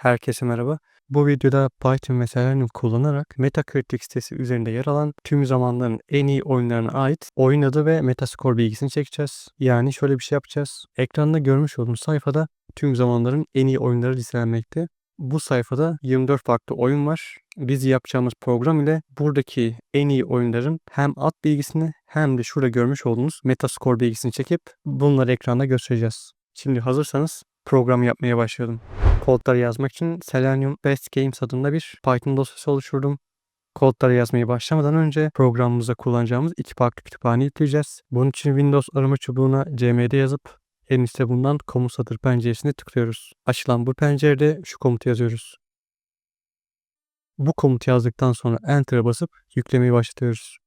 Herkese merhaba. Bu videoda Python ve Selenium kullanarak Metacritic sitesi üzerinde yer alan tüm zamanların en iyi oyunlarına ait oyun adı ve Metascore bilgisini çekeceğiz. Yani şöyle bir şey yapacağız. Ekranda görmüş olduğunuz sayfada tüm zamanların en iyi oyunları listelenmekte. Bu sayfada 24 farklı oyun var. Biz yapacağımız program ile buradaki en iyi oyunların hem ad bilgisini hem de şurada görmüş olduğunuz Metascore bilgisini çekip bunları ekranda göstereceğiz. Şimdi hazırsanız program yapmaya başlayalım. Kodları yazmak için Selenium Best Games adında bir Python dosyası oluşturdum. Kodları yazmaya başlamadan önce programımızda kullanacağımız iki farklı kütüphane yükleyeceğiz. Bunun için Windows arama çubuğuna cmd yazıp en üstte bulunan komut satır penceresine tıklıyoruz. Açılan bu pencerede şu komutu yazıyoruz. Bu komutu yazdıktan sonra Enter'a basıp yüklemeyi başlatıyoruz.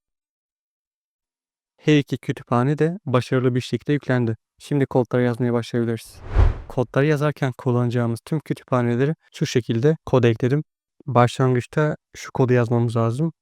Her iki kütüphane de başarılı bir şekilde yüklendi. Şimdi kodları yazmaya başlayabiliriz. Kodları yazarken kullanacağımız tüm kütüphaneleri şu şekilde koda ekledim. Başlangıçta şu kodu yazmamız lazım.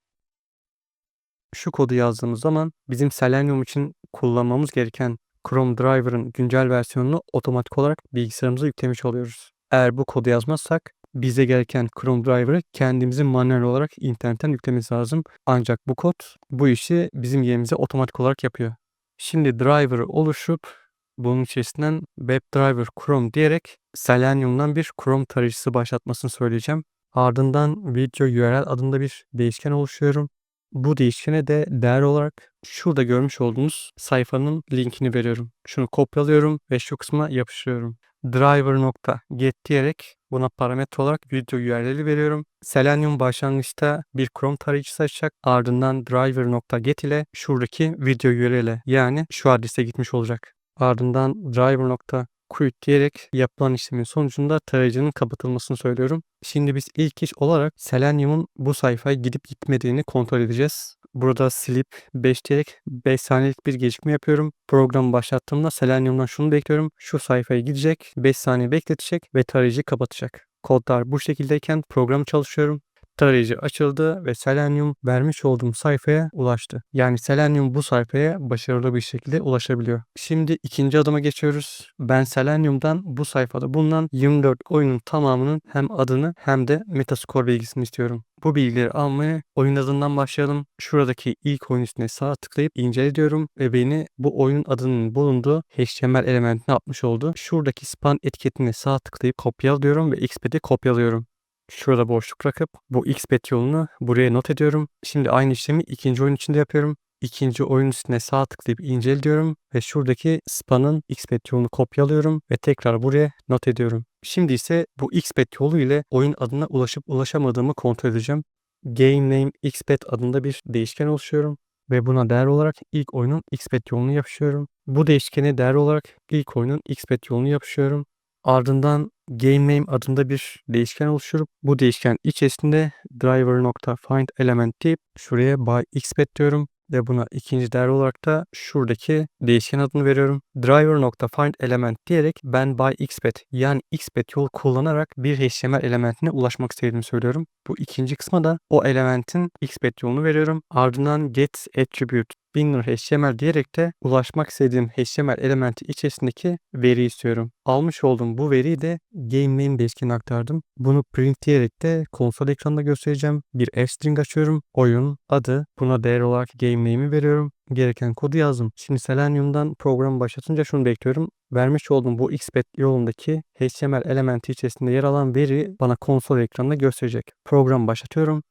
Şu kodu yazdığımız zaman bizim Selenium için kullanmamız gereken Chrome Driver'ın güncel versiyonunu otomatik olarak bilgisayarımıza yüklemiş oluyoruz. Eğer bu kodu yazmazsak bize gereken Chrome Driver'ı kendimizin manuel olarak internetten yüklememiz lazım. Ancak bu kod bu işi bizim yerimize otomatik olarak yapıyor. Şimdi driver'ı oluşup bunun içerisinden WebDriver Chrome diyerek Selenium'dan bir Chrome tarayıcısı başlatmasını söyleyeceğim. Ardından video URL adında bir değişken oluşturuyorum. Bu değişkene de değer olarak şurada görmüş olduğunuz sayfanın linkini veriyorum. Şunu kopyalıyorum ve şu kısma yapıştırıyorum. Driver.get diyerek buna parametre olarak video URL'i veriyorum. Selenium başlangıçta bir Chrome tarayıcısı açacak. Ardından driver.get ile şuradaki video URL'e yani şu adrese gitmiş olacak. Ardından driver.quit diyerek yapılan işlemin sonucunda tarayıcının kapatılmasını söylüyorum. Şimdi biz ilk iş olarak Selenium'un bu sayfaya gidip gitmediğini kontrol edeceğiz. Burada silip 5 diyerek 5 saniyelik bir gecikme yapıyorum. Programı başlattığımda Selenium'dan şunu bekliyorum. Şu sayfaya gidecek, 5 saniye bekletecek ve tarayıcıyı kapatacak. Kodlar bu şekildeyken programı çalışıyorum tarayıcı açıldı ve Selenium vermiş olduğum sayfaya ulaştı. Yani Selenium bu sayfaya başarılı bir şekilde ulaşabiliyor. Şimdi ikinci adıma geçiyoruz. Ben Selenium'dan bu sayfada bulunan 24 oyunun tamamının hem adını hem de Metascore bilgisini istiyorum. Bu bilgileri almaya oyun adından başlayalım. Şuradaki ilk oyun üstüne sağ tıklayıp incele diyorum ve beni bu oyunun adının bulunduğu HTML elementine atmış oldu. Şuradaki span etiketine sağ tıklayıp kopyala diyorum ve xped'i kopyalıyorum. Şurada boşluk bırakıp bu xbet yolunu buraya not ediyorum. Şimdi aynı işlemi ikinci oyun içinde yapıyorum. İkinci oyun üstüne sağ tıklayıp incel diyorum ve şuradaki span'ın xbet yolunu kopyalıyorum ve tekrar buraya not ediyorum. Şimdi ise bu xbet yolu ile oyun adına ulaşıp ulaşamadığımı kontrol edeceğim. Game name xbet adında bir değişken oluşturuyorum ve buna değer olarak ilk oyunun xbet yolunu yapışıyorum. Bu değişkene değer olarak ilk oyunun xbet yolunu yapışıyorum. Ardından GameName adında bir değişken oluşturup bu değişken içerisinde driver.find element deyip şuraya by xpet diyorum ve buna ikinci değer olarak da şuradaki değişken adını veriyorum. Driver.find element diyerek ben by xpet yani xpet yol kullanarak bir HTML elementine ulaşmak istediğimi söylüyorum. Bu ikinci kısma da o elementin xpet yolunu veriyorum. Ardından get attribute Winner HTML diyerek de ulaşmak istediğim HTML elementi içerisindeki veri istiyorum. Almış olduğum bu veriyi de GameName değişkenine aktardım. Bunu print diyerek de konsol ekranında göstereceğim. Bir f-string açıyorum. Oyun, adı, buna değer olarak GameName'i veriyorum. Gereken kodu yazdım. Şimdi Selenium'dan programı başlatınca şunu bekliyorum. Vermiş olduğum bu xpet yolundaki HTML elementi içerisinde yer alan veri bana konsol ekranında gösterecek. Program başlatıyorum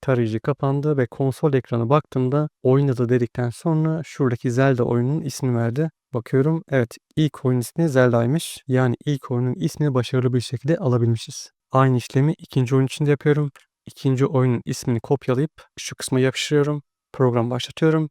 tarayıcı kapandı ve konsol ekranı baktığımda oynadı dedikten sonra şuradaki Zelda oyunun ismi verdi. Bakıyorum evet ilk oyun ismi Zelda'ymış. Yani ilk oyunun ismini başarılı bir şekilde alabilmişiz. Aynı işlemi ikinci oyun için de yapıyorum. İkinci oyunun ismini kopyalayıp şu kısma yapıştırıyorum. Program başlatıyorum.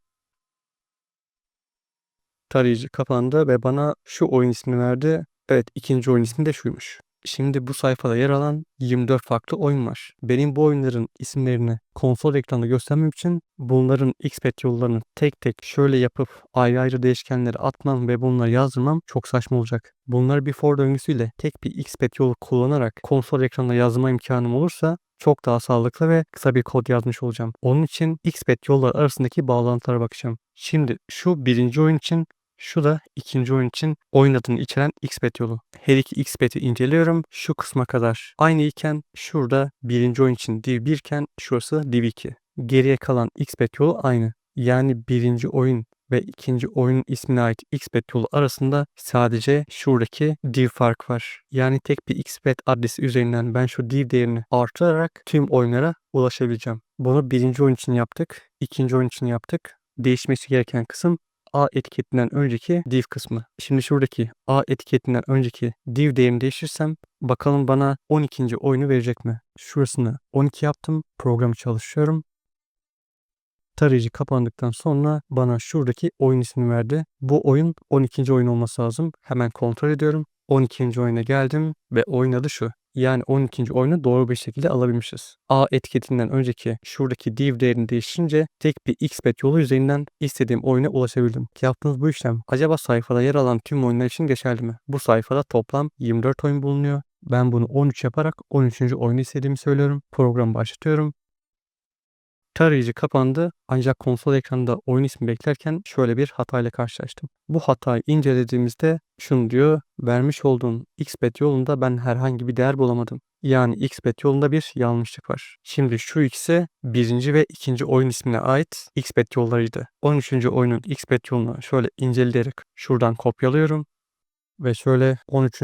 Tarayıcı kapandı ve bana şu oyun ismini verdi. Evet ikinci oyun ismi de şuymuş. Şimdi bu sayfada yer alan 24 farklı oyun var. Benim bu oyunların isimlerini konsol ekranda göstermem için bunların XPath yollarını tek tek şöyle yapıp ayrı ayrı değişkenleri atmam ve bunları yazdırmam çok saçma olacak. Bunları bir for döngüsüyle tek bir XPath yolu kullanarak konsol ekranda yazma imkanım olursa çok daha sağlıklı ve kısa bir kod yazmış olacağım. Onun için XPath yollar arasındaki bağlantılara bakacağım. Şimdi şu birinci oyun için Şu da ikinci oyun için oyun adını içeren xbet yolu. Her iki xbet'i inceliyorum. Şu kısma kadar aynı iken şurada birinci oyun için div 1 iken şurası div 2. Geriye kalan xbet yolu aynı. Yani birinci oyun ve ikinci oyunun ismine ait xbet yolu arasında sadece şuradaki div fark var. Yani tek bir xbet adresi üzerinden ben şu div değerini artırarak tüm oyunlara ulaşabileceğim. Bunu birinci oyun için yaptık. ikinci oyun için yaptık. Değişmesi gereken kısım A etiketinden önceki div kısmı. Şimdi şuradaki A etiketinden önceki div değerini değiştirsem bakalım bana 12. oyunu verecek mi? Şurasını 12 yaptım. Programı çalışıyorum. Tarayıcı kapandıktan sonra bana şuradaki oyun ismini verdi. Bu oyun 12. oyun olması lazım. Hemen kontrol ediyorum. 12. oyuna geldim ve oyun adı şu. Yani 12. oyunu doğru bir şekilde alabilmişiz. A etiketinden önceki şuradaki div değerini değiştirince tek bir xbet yolu üzerinden istediğim oyuna ulaşabildim. Yaptığınız bu işlem acaba sayfada yer alan tüm oyunlar için geçerli mi? Bu sayfada toplam 24 oyun bulunuyor. Ben bunu 13 yaparak 13. oyunu istediğimi söylüyorum. Programı başlatıyorum. Tarayıcı kapandı ancak konsol ekranında oyun ismi beklerken şöyle bir hatayla karşılaştım. Bu hatayı incelediğimizde şunu diyor, vermiş olduğun xbet yolunda ben herhangi bir değer bulamadım. Yani xbet yolunda bir yanlışlık var. Şimdi şu ikisi birinci ve ikinci oyun ismine ait xbet yollarıydı. 13. oyunun xbet yolunu şöyle inceleyerek şuradan kopyalıyorum. Ve şöyle 13.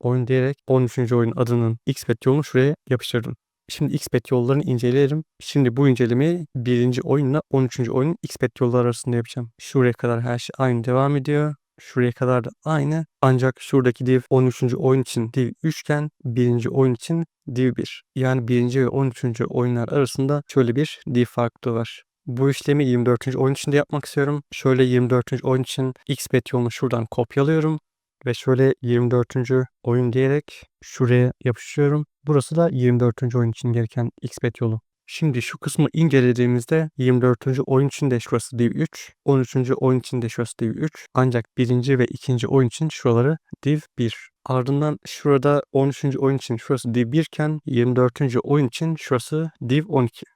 oyun diyerek 13. oyun adının xbet yolunu şuraya yapıştırdım. Şimdi xbet yollarını inceleyelim. Şimdi bu incelemeyi birinci oyunla 13. oyunun xbet yolları arasında yapacağım. Şuraya kadar her şey aynı devam ediyor. Şuraya kadar da aynı. Ancak şuradaki div 13. oyun için div 3 iken birinci oyun için div 1. Yani birinci ve 13. oyunlar arasında şöyle bir div farklılığı var. Bu işlemi 24. oyun için de yapmak istiyorum. Şöyle 24. oyun için xbet yolunu şuradan kopyalıyorum. Ve şöyle 24. oyun diyerek şuraya yapıştırıyorum. Burası da 24. oyun için gereken xbet yolu. Şimdi şu kısmı incelediğimizde 24. oyun için de şurası div 3, 13. oyun için de şurası div 3. Ancak 1. ve 2. oyun için şuraları div 1. Ardından şurada 13. oyun için şurası div 1 iken 24. oyun için şurası div 12.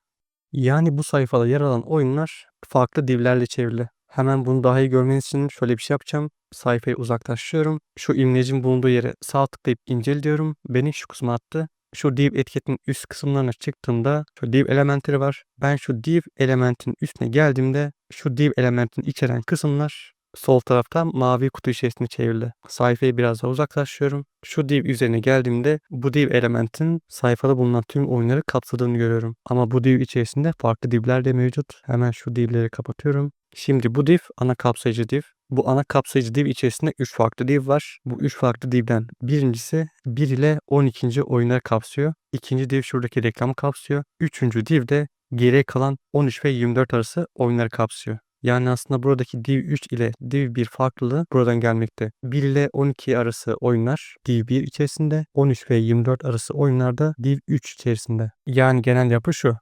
Yani bu sayfada yer alan oyunlar farklı divlerle çevrili. Hemen bunu daha iyi görmeniz için şöyle bir şey yapacağım. Sayfayı uzaklaştırıyorum. Şu imlecin bulunduğu yere sağ tıklayıp incel diyorum. Beni şu kısma attı. Şu div etiketinin üst kısımlarına çıktığımda şu div elementleri var. Ben şu div elementin üstüne geldiğimde şu div elementin içeren kısımlar sol tarafta mavi kutu içerisinde çevrildi. Sayfayı biraz daha uzaklaştırıyorum. Şu div üzerine geldiğimde bu div elementin sayfada bulunan tüm oyunları kapsadığını görüyorum. Ama bu div içerisinde farklı divler de mevcut. Hemen şu divleri kapatıyorum. Şimdi bu div ana kapsayıcı div. Bu ana kapsayıcı div içerisinde 3 farklı div var. Bu 3 farklı divden birincisi 1 ile 12. oyunları kapsıyor. İkinci div şuradaki reklamı kapsıyor. Üçüncü div de geriye kalan 13 ve 24 arası oyunları kapsıyor. Yani aslında buradaki div 3 ile div 1 farklılığı buradan gelmekte. 1 ile 12 arası oyunlar div 1 içerisinde, 13 ve 24 arası oyunlarda div 3 içerisinde. Yani genel yapı şu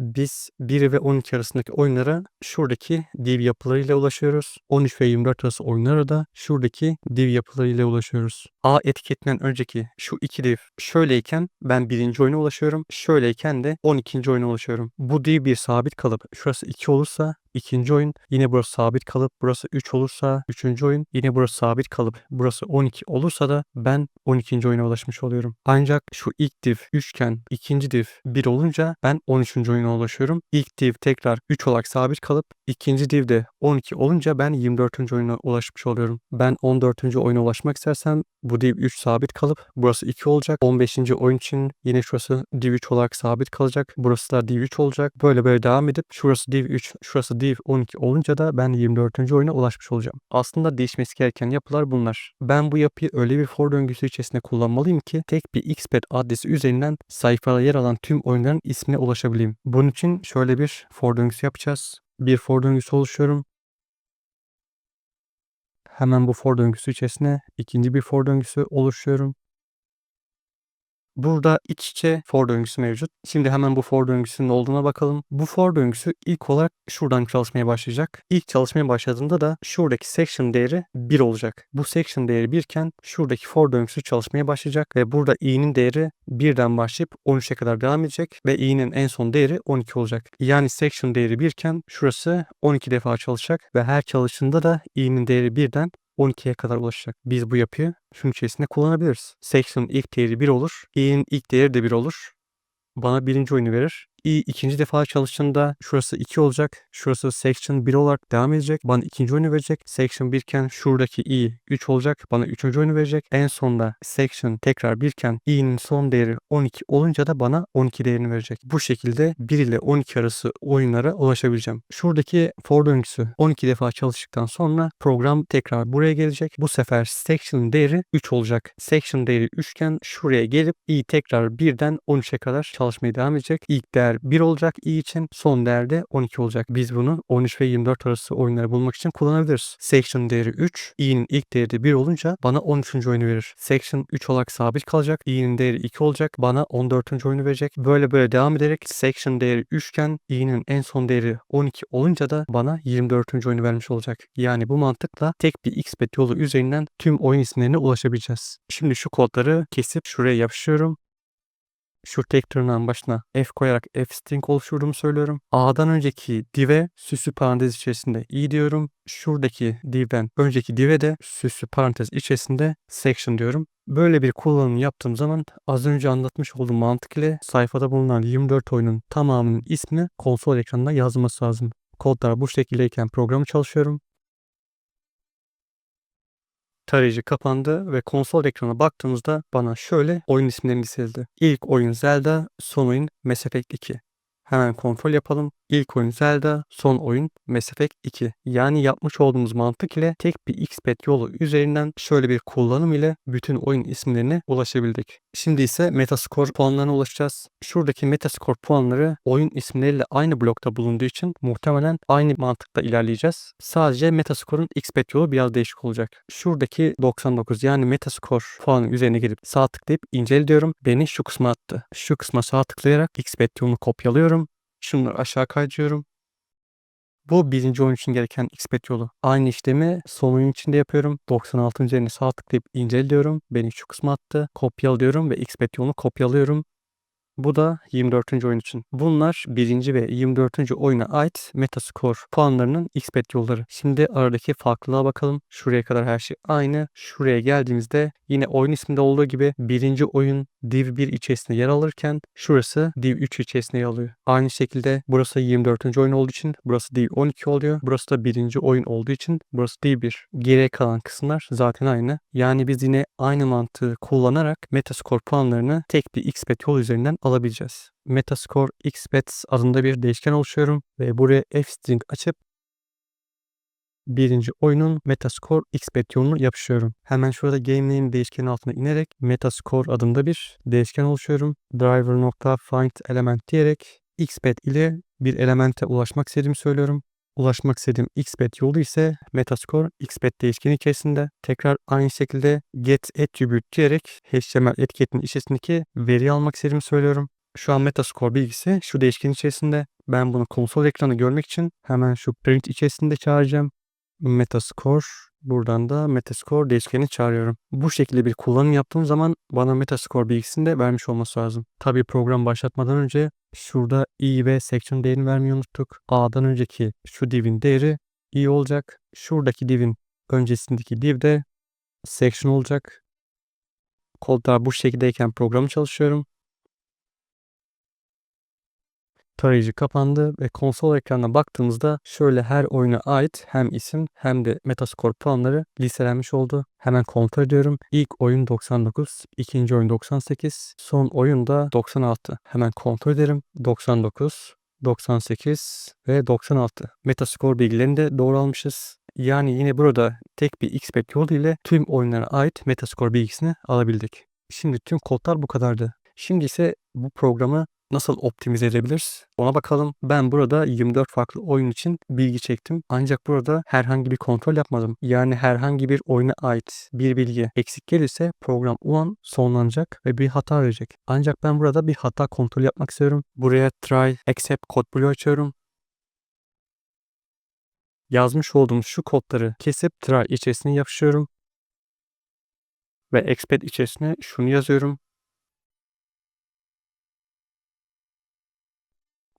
biz 1 ve 12 arasındaki oyunlara şuradaki div yapılarıyla ulaşıyoruz. 13 ve 24 arası oyunlara da şuradaki div yapılarıyla ulaşıyoruz. A etiketinden önceki şu iki div şöyleyken ben birinci oyuna ulaşıyorum. Şöyleyken de 12. oyuna ulaşıyorum. Bu div bir sabit kalıp şurası 2 olursa ikinci oyun yine burası sabit kalıp burası 3 olursa üçüncü oyun yine burası sabit kalıp burası 12 olursa da ben 12. oyuna ulaşmış oluyorum. Ancak şu ilk div 3 iken ikinci div 1 olunca ben 13. oyuna ulaşıyorum. İlk div tekrar 3 olarak sabit kalıp ikinci div de 12 olunca ben 24. oyuna ulaşmış oluyorum. Ben 14. oyuna ulaşmak istersem bu div 3 sabit kalıp burası 2 olacak. 15. oyun için yine şurası div 3 olarak sabit kalacak. Burası da div 3 olacak. Böyle böyle devam edip şurası div 3, şurası div 12 olunca da ben 24. oyuna ulaşmış olacağım. Aslında değişmesi gereken yapılar bunlar. Ben bu yapıyı öyle bir for döngüsü içerisinde kullanmalıyım ki tek bir xpad adresi üzerinden sayfada yer alan tüm oyunların ismine ulaşabileyim. Bunun için şöyle bir for döngüsü yapacağız. Bir for döngüsü oluşturuyorum. Hemen bu for döngüsü içerisine ikinci bir for döngüsü oluşturuyorum. Burada iç içe for döngüsü mevcut. Şimdi hemen bu for döngüsünün olduğuna bakalım. Bu for döngüsü ilk olarak şuradan çalışmaya başlayacak. İlk çalışmaya başladığında da şuradaki section değeri 1 olacak. Bu section değeri 1 iken şuradaki for döngüsü çalışmaya başlayacak ve burada i'nin değeri 1'den başlayıp 13'e kadar devam edecek ve i'nin en son değeri 12 olacak. Yani section değeri 1 iken şurası 12 defa çalışacak ve her çalıştığında da i'nin değeri 1'den 12'ye kadar ulaşacak. Biz bu yapıyı şunun içerisinde kullanabiliriz. Section'ın ilk değeri 1 olur. i'nin ilk değeri de 1 olur. Bana birinci oyunu verir. İ ikinci defa çalıştığında şurası 2 olacak. Şurası section 1 olarak devam edecek. Bana ikinci oyunu verecek. Section 1 iken şuradaki i 3 olacak. Bana üçüncü oyunu verecek. En sonda section tekrar 1 iken i'nin son değeri 12 olunca da bana 12 değerini verecek. Bu şekilde 1 ile 12 arası oyunlara ulaşabileceğim. Şuradaki for döngüsü 12 defa çalıştıktan sonra program tekrar buraya gelecek. Bu sefer section değeri 3 olacak. Section değeri 3 iken şuraya gelip i tekrar 1'den 13'e kadar çalışmaya devam edecek. İlk değer 1 olacak i için son değer de 12 olacak. Biz bunu 13 ve 24 arası oyunları bulmak için kullanabiliriz. Section değeri 3, i'nin ilk değeri de 1 olunca bana 13. oyunu verir. Section 3 olarak sabit kalacak. i'nin değeri 2 olacak. Bana 14. oyunu verecek. Böyle böyle devam ederek section değeri 3 iken i'nin en son değeri 12 olunca da bana 24. oyunu vermiş olacak. Yani bu mantıkla tek bir xbet yolu üzerinden tüm oyun isimlerine ulaşabileceğiz. Şimdi şu kodları kesip şuraya yapışıyorum şu tek tırnağın başına f koyarak f string oluşturduğumu söylüyorum. A'dan önceki div'e süslü parantez içerisinde i diyorum. Şuradaki div'den önceki div'e de süslü parantez içerisinde section diyorum. Böyle bir kullanım yaptığım zaman az önce anlatmış olduğum mantık ile sayfada bulunan 24 oyunun tamamının ismini konsol ekranında yazması lazım. Kodlar bu şekildeyken programı çalışıyorum tarayıcı kapandı ve konsol ekranına baktığımızda bana şöyle oyun isimlerini sildi. İlk oyun Zelda, son oyun Mass Effect 2. Hemen kontrol yapalım. İlk oyun Zelda, son oyun Mass Effect 2. Yani yapmış olduğumuz mantık ile tek bir XPath yolu üzerinden şöyle bir kullanım ile bütün oyun isimlerine ulaşabildik. Şimdi ise Metascore puanlarına ulaşacağız. Şuradaki Metascore puanları oyun isimleriyle aynı blokta bulunduğu için muhtemelen aynı mantıkta ilerleyeceğiz. Sadece Metascore'un XPath yolu biraz değişik olacak. Şuradaki 99 yani Metascore puanı üzerine gelip sağ tıklayıp incele diyorum. Beni şu kısma attı. Şu kısma sağ tıklayarak XPath yolunu kopyalıyorum. Şunları aşağı kaydırıyorum. Bu birinci oyun için gereken XPath yolu. Aynı işlemi son oyun için de yapıyorum. 96. üzerine sağ tıklayıp incele diyorum. Beni şu kısma attı. Kopyalıyorum ve XPath yolunu kopyalıyorum. Bu da 24. oyun için. Bunlar 1. ve 24. oyuna ait Metascore puanlarının XPath yolları. Şimdi aradaki farklılığa bakalım. Şuraya kadar her şey aynı. Şuraya geldiğimizde yine oyun isminde olduğu gibi 1. oyun div 1 içerisinde yer alırken şurası div 3 içerisinde yer alıyor. Aynı şekilde burası 24. oyun olduğu için burası div 12 oluyor. Burası da 1. oyun olduğu için burası div 1. Geriye kalan kısımlar zaten aynı. Yani biz yine aynı mantığı kullanarak Metascore puanlarını tek bir XPath yol üzerinden alabileceğiz. Metascore XPath adında bir değişken oluşturuyorum ve buraya fstring açıp birinci oyunun Metascore XBet yolunu yapışıyorum. Hemen şurada game name değişkenin altına inerek Metascore adında bir değişken oluşturuyorum. Driver.find element diyerek XBet ile bir elemente ulaşmak istediğimi söylüyorum. Ulaşmak istediğim XBet yolu ise Metascore XBet değişkeni içerisinde. Tekrar aynı şekilde get attribute diyerek HTML etiketinin içerisindeki veri almak istediğimi söylüyorum. Şu an Metascore bilgisi şu değişken içerisinde. Ben bunu konsol ekranı görmek için hemen şu print içerisinde çağıracağım. Metascore buradan da Metascore değişkeni çağırıyorum. Bu şekilde bir kullanım yaptığım zaman bana Metascore bilgisini de vermiş olması lazım. Tabii program başlatmadan önce şurada i ve section değerini vermeyi unuttuk. A'dan önceki şu divin değeri i olacak. Şuradaki divin öncesindeki div de section olacak. Kodlar bu şekildeyken programı çalışıyorum. Tarayıcı kapandı ve konsol ekranına baktığımızda şöyle her oyuna ait hem isim hem de Metascore puanları listelenmiş oldu. Hemen kontrol ediyorum. İlk oyun 99, ikinci oyun 98, son oyun da 96. Hemen kontrol ederim. 99, 98 ve 96. Metascore bilgilerini de doğru almışız. Yani yine burada tek bir XPath yolu ile tüm oyunlara ait Metascore bilgisini alabildik. Şimdi tüm kodlar bu kadardı. Şimdi ise bu programı nasıl optimize edebiliriz? Ona bakalım. Ben burada 24 farklı oyun için bilgi çektim. Ancak burada herhangi bir kontrol yapmadım. Yani herhangi bir oyuna ait bir bilgi eksik gelirse program o an sonlanacak ve bir hata verecek. Ancak ben burada bir hata kontrol yapmak istiyorum. Buraya try except code blue açıyorum. Yazmış olduğum şu kodları kesip try içerisine yapışıyorum. Ve expect içerisine şunu yazıyorum.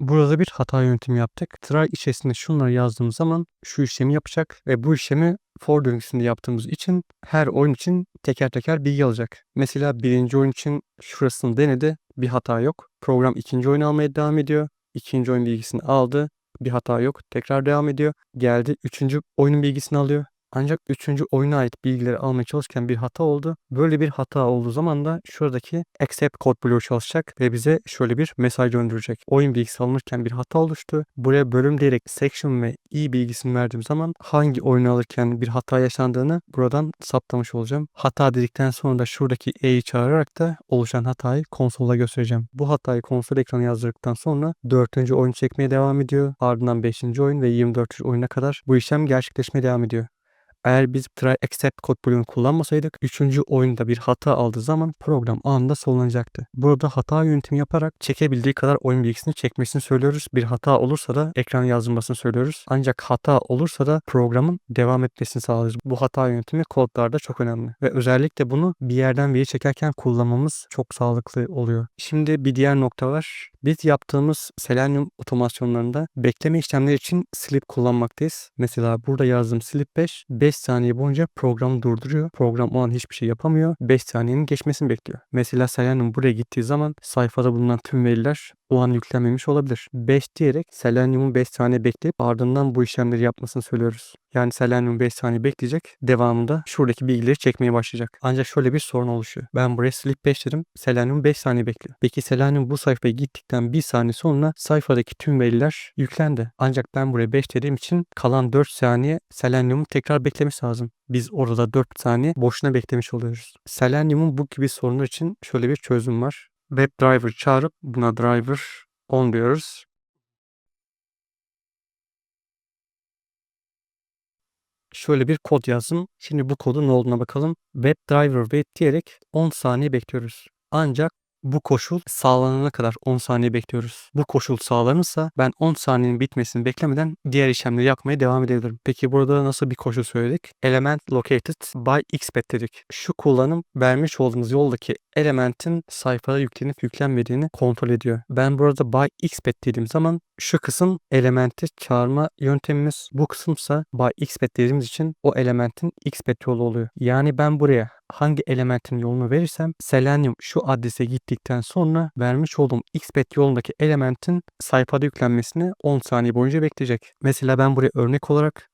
Burada bir hata yöntemi yaptık. Try içerisinde şunları yazdığımız zaman şu işlemi yapacak ve bu işlemi for döngüsünde yaptığımız için her oyun için teker teker bilgi alacak. Mesela birinci oyun için şurasını denedi. Bir hata yok. Program ikinci oyunu almaya devam ediyor. İkinci oyun bilgisini aldı. Bir hata yok. Tekrar devam ediyor. Geldi üçüncü oyunun bilgisini alıyor. Ancak üçüncü oyuna ait bilgileri almaya çalışırken bir hata oldu. Böyle bir hata olduğu zaman da şuradaki accept code bloğu çalışacak ve bize şöyle bir mesaj gönderecek. Oyun bilgisi alınırken bir hata oluştu. Buraya bölüm diyerek section ve i bilgisini verdiğim zaman hangi oyunu alırken bir hata yaşandığını buradan saptamış olacağım. Hata dedikten sonra da şuradaki e'yi çağırarak da oluşan hatayı konsolda göstereceğim. Bu hatayı konsol ekranı yazdırdıktan sonra dördüncü oyun çekmeye devam ediyor. Ardından 5. oyun ve 24. oyuna kadar bu işlem gerçekleşmeye devam ediyor. Eğer biz try accept kod bloğunu kullanmasaydık 3. oyunda bir hata aldığı zaman program anında sonlanacaktı. Burada hata yöntemi yaparak çekebildiği kadar oyun bilgisini çekmesini söylüyoruz. Bir hata olursa da ekran yazdırmasını söylüyoruz. Ancak hata olursa da programın devam etmesini sağlıyoruz. Bu hata yöntemi kodlarda çok önemli. Ve özellikle bunu bir yerden veri çekerken kullanmamız çok sağlıklı oluyor. Şimdi bir diğer nokta var. Biz yaptığımız Selenium otomasyonlarında bekleme işlemleri için sleep kullanmaktayız. Mesela burada yazdığım sleep 5, 5 saniye boyunca programı durduruyor. Program o an hiçbir şey yapamıyor. 5 saniyenin geçmesini bekliyor. Mesela Selenium buraya gittiği zaman sayfada bulunan tüm veriler o an yüklenmemiş olabilir. 5 diyerek Selenium'un 5 saniye bekleyip ardından bu işlemleri yapmasını söylüyoruz. Yani Selenium 5 saniye bekleyecek. Devamında şuradaki bilgileri çekmeye başlayacak. Ancak şöyle bir sorun oluşuyor. Ben buraya sleep 5 dedim. Selenium 5 saniye bekliyor. Peki Selenium bu sayfaya gittikten 1 saniye sonra sayfadaki tüm veriler yüklendi. Ancak ben buraya 5 dediğim için kalan 4 saniye Selenium'u tekrar beklemesi lazım. Biz orada 4 saniye boşuna beklemiş oluyoruz. Selenium'un bu gibi sorunlar için şöyle bir çözüm var. WebDriver çağırıp buna driver on diyoruz. Şöyle bir kod yazdım. Şimdi bu kodun ne olduğuna bakalım. WebDriver wait diyerek 10 saniye bekliyoruz. Ancak bu koşul sağlanana kadar 10 saniye bekliyoruz. Bu koşul sağlanırsa ben 10 saniyenin bitmesini beklemeden diğer işlemleri yapmaya devam edebilirim. Peki burada nasıl bir koşul söyledik? Element located by xpet dedik. Şu kullanım vermiş olduğumuz yoldaki elementin sayfada yüklenip yüklenmediğini kontrol ediyor. Ben burada by xpet dediğim zaman şu kısım elementi çağırma yöntemimiz. Bu kısımsa by xpet dediğimiz için o elementin xpet yolu oluyor. Yani ben buraya hangi elementin yolunu verirsem Selenium şu adrese gittikten sonra vermiş olduğum xpet yolundaki elementin sayfada yüklenmesini 10 saniye boyunca bekleyecek. Mesela ben buraya örnek olarak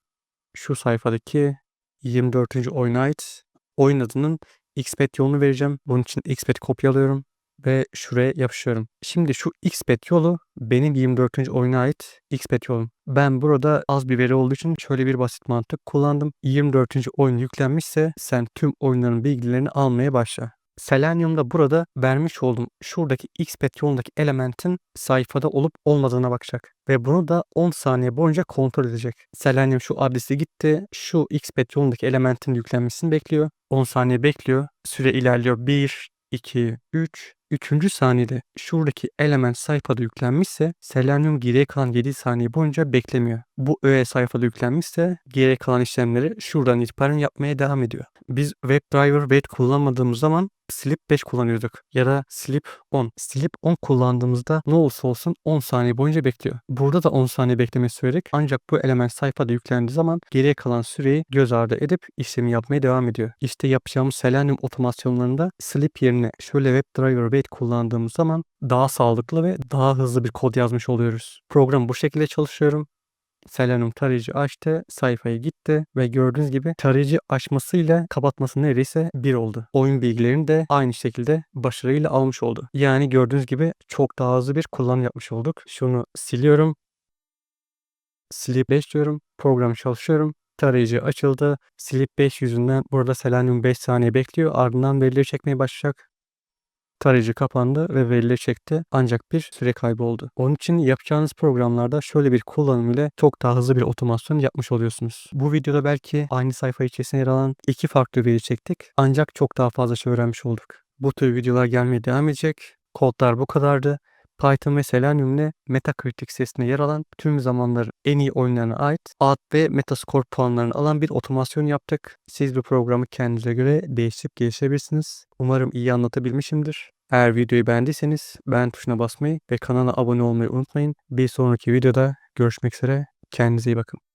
şu sayfadaki 24. oyuna ait oyun adının xpet yolunu vereceğim. Bunun için xpet kopyalıyorum ve şuraya yapışıyorum. Şimdi şu xpet yolu benim 24. oyuna ait xpet yolum. Ben burada az bir veri olduğu için şöyle bir basit mantık kullandım. 24. oyun yüklenmişse sen tüm oyunların bilgilerini almaya başla. Selenium'da burada vermiş olduğum şuradaki xpet yolundaki elementin sayfada olup olmadığına bakacak. Ve bunu da 10 saniye boyunca kontrol edecek. Selenium şu adrese gitti. Şu xpet yolundaki elementin yüklenmesini bekliyor. 10 saniye bekliyor. Süre ilerliyor. 1, 2, 3. Üçüncü saniyede şuradaki element sayfada yüklenmişse Selenium geriye kalan 7 saniye boyunca beklemiyor. Bu öğe sayfada yüklenmişse geriye kalan işlemleri şuradan itibaren yapmaya devam ediyor. Biz WebDriver wait kullanmadığımız zaman Sleep 5 kullanıyorduk ya da Sleep 10. Sleep 10 kullandığımızda ne olursa olsun 10 saniye boyunca bekliyor. Burada da 10 saniye beklemesi söyledik. Ancak bu element sayfada yüklendiği zaman geriye kalan süreyi göz ardı edip işlemi yapmaya devam ediyor. İşte yapacağımız Selenium otomasyonlarında Sleep yerine şöyle WebDriver wait kullandığımız zaman daha sağlıklı ve daha hızlı bir kod yazmış oluyoruz. Program bu şekilde çalışıyorum. Selenium tarayıcı açtı, sayfaya gitti ve gördüğünüz gibi tarayıcı açmasıyla kapatması neredeyse bir oldu. Oyun bilgilerini de aynı şekilde başarıyla almış oldu. Yani gördüğünüz gibi çok daha hızlı bir kullanım yapmış olduk. Şunu siliyorum. Sleep 5 diyorum. Program çalışıyorum. Tarayıcı açıldı. Sleep 5 yüzünden burada Selenium 5 saniye bekliyor. Ardından verileri çekmeye başlayacak. Tarayıcı kapandı ve verileri çekti ancak bir süre kaybı oldu. Onun için yapacağınız programlarda şöyle bir kullanım ile çok daha hızlı bir otomasyon yapmış oluyorsunuz. Bu videoda belki aynı sayfa içerisinde yer alan iki farklı veri çektik ancak çok daha fazla şey öğrenmiş olduk. Bu tür videolar gelmeye devam edecek. Kodlar bu kadardı. Python ve Selenium ile Metacritic sitesinde yer alan tüm zamanların en iyi oyunlarına ait ad ve Metascore puanlarını alan bir otomasyon yaptık. Siz bu programı kendinize göre değiştirip geliştirebilirsiniz. Umarım iyi anlatabilmişimdir. Eğer videoyu beğendiyseniz beğen tuşuna basmayı ve kanala abone olmayı unutmayın. Bir sonraki videoda görüşmek üzere. Kendinize iyi bakın.